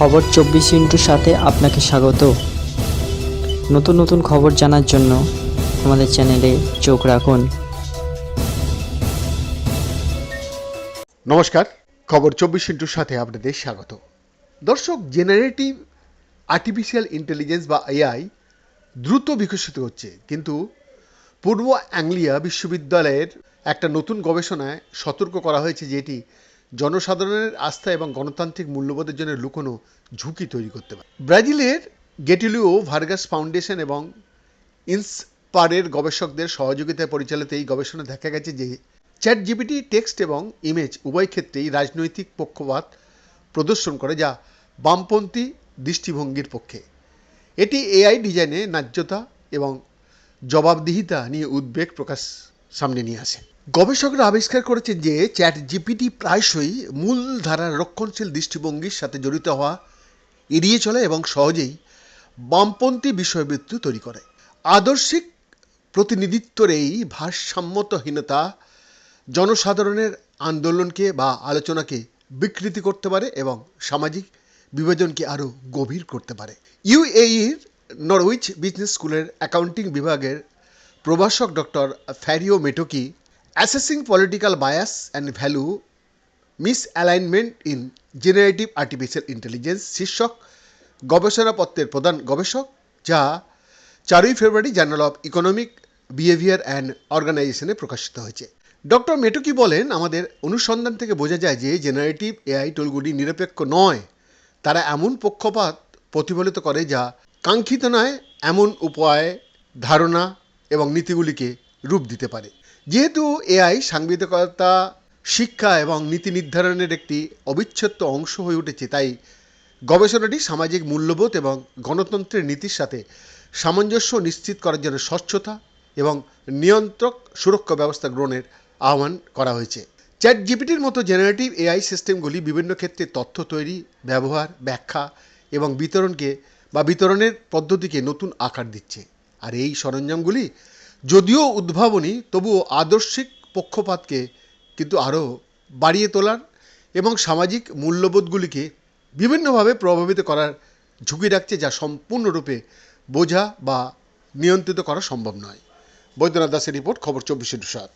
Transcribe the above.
খবর চব্বিশ ইন্টুর সাথে আপনাকে স্বাগত। নতুন নতুন খবর জানার জন্য আমাদের চ্যানেলে চোখ রাখুন। নমস্কার, খবর চব্বিশ ইন্টুর সাথে আপনাদের স্বাগত। দর্শক জেনারেটিভ আর্টিফিশিয়াল ইন্টেলিজেন্স বা এআই দ্রুত বিকশিত হচ্ছে, কিন্তু পূর্ব অ্যাংলিয়া বিশ্ববিদ্যালয়ের একটা নতুন গবেষণায় সতর্ক করা হয়েছে যে এটি জনসাধারণের আস্থা এবং গণতান্ত্রিক মূল্যবোধের জন্য লুকোনো ঝুঁকি তৈরি করতে পারে। ব্রাজিলের গেটিলিও ভার্গাস ফাউন্ডেশন এবং ইন্সপারের গবেষকদের সহযোগিতায় পরিচালিত এই গবেষণা দেখা গেছে যে চ্যাট জিপিটি টেক্সট এবং ইমেজ উভয় ক্ষেত্রেই রাজনৈতিক পক্ষপাত প্রদর্শন করে যা বামপন্থী দৃষ্টিভঙ্গির পক্ষে। এটি এআই ডিজাইনে ন্যায্যতা এবং জবাবদিহিতা নিয়ে উদ্বেগ প্রকাশ সামনে নিয়ে আসে গবেষকরা আবিষ্কার করেছেন যে চ্যাট জিপিটি প্রায়শই মূলধারার রক্ষণশীল দৃষ্টিভঙ্গির সাথে জড়িত হওয়া, এড়িয়ে চলে এবং সহজেই বামপন্থী বিষয়বস্তু তৈরি করে। আদর্শিক প্রতিনিধিত্বর এই ভারসাম্যতহীনতা জনসাধারণের আন্দোলনকে বা আলোচনাকে বিকৃতি করতে পারে এবং সামাজিক বিভাজনকে আরও গভীর করতে পারে। ইউএইর নরউইচ বিজনেস স্কুলের অ্যাকাউন্টিং বিভাগের প্রভাষক doctor Fabio Motoki assessing political bias and value misalignment in generative artificial intelligence শীর্ষক গবেষণাপত্রের প্রধান গবেষক, যা চারই ফেব্রুয়ারি journal of economic behaviour and অর্গানাইজেশনে প্রকাশিত হয়েছে। ডক্টর মেটুকি বলেন, আমাদের অনুসন্ধান থেকে বোঝা যায় যে জেনারেটিভ এআই টুলগুলি নিরপেক্ষ নয়। তারা এমন পক্ষপাত প্রতিফলিত করে যা কাঙ্ক্ষিত নয়, এমন উপায়, ধারণা এবং নীতিগুলিকে রূপ দিতে পারে। যেহেতু এআই সাংবিধিকতা শিক্ষা এবং নীতি নির্ধারণের একটি অবিচ্ছেদ্য অংশ হয়ে উঠেছে, তাই গবেষণাটি সামাজিক মূল্যবোধ এবং গণতন্ত্রের নীতির সাথে সামঞ্জস্য নিশ্চিত করার জন্য স্বচ্ছতা এবং নিয়ন্ত্রক সুরক্ষা ব্যবস্থা গ্রহণের আহ্বান করা হয়েছে। চ্যাট জিপিটির মতো জেনারেটিভ এআই সিস্টেমগুলি বিভিন্ন ক্ষেত্রে তথ্য তৈরি, ব্যবহার, ব্যাখ্যা এবং বিতরণকে বা বিতরণের পদ্ধতিকে নতুন আকার দিচ্ছে। আর এই সরঞ্জামগুলি যদিও উদ্ভাবনী, তবুও আদর্শিক পক্ষপাতকে কিন্তু আরও বাড়িয়ে তোলার এবং সামাজিক মূল্যবোধগুলিকে বিভিন্নভাবে প্রভাবিত করার ঝুঁকি রাখছে যা সম্পূর্ণরূপে বোঝা বা নিয়ন্ত্রিত করা সম্ভব নয়। বৈদ্যনাথ দাসের রিপোর্ট, খবর চব্বিশে